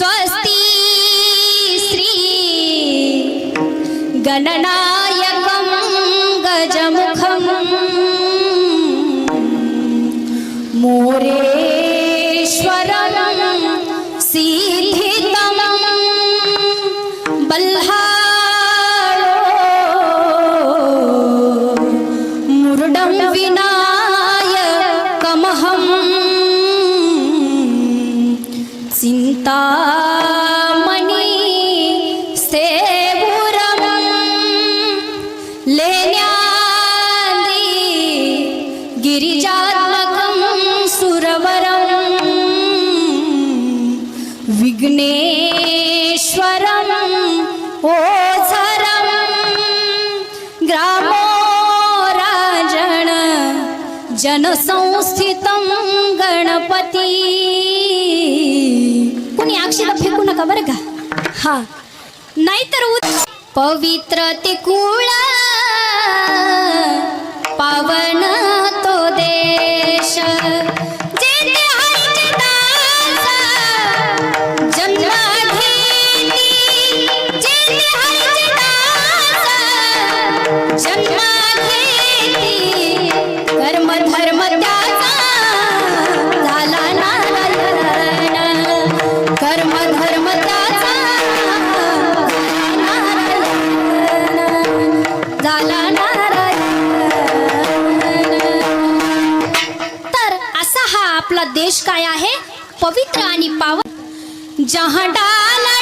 स्वस्ति श्री गणनायकं गजमुखम् मोरे विघ्नेश्वरम् ओझरम् ग्रामो राजण जनसंस्थितं गणपती। कुणी अक्षर फेकू नका बरं का? हा. नाहीतर पवित्र ते कुळा देश काय आहे? पवित्र आणि पावन जहां डाला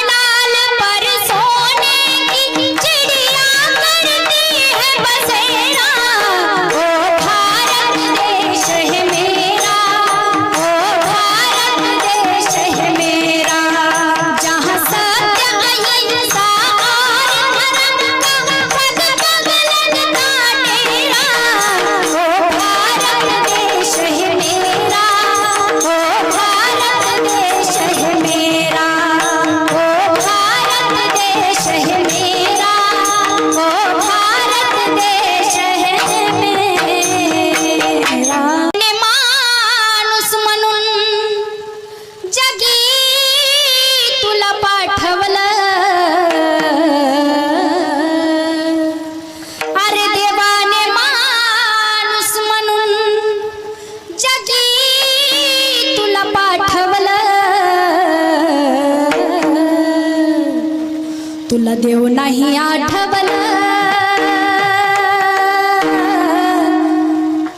तुला देव नाही आठवलं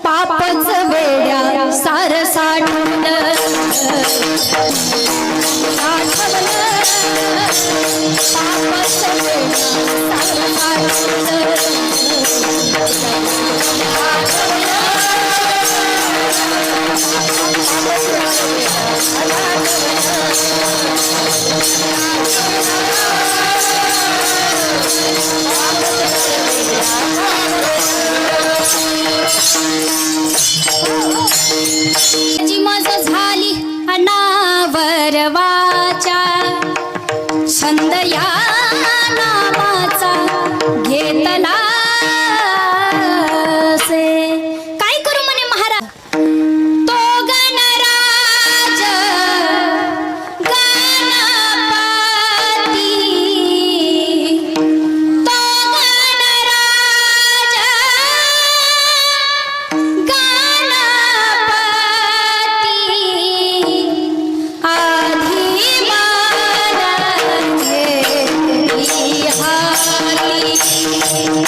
पापच वेड्या सार साठवलं Thank you. देवाचा छंद या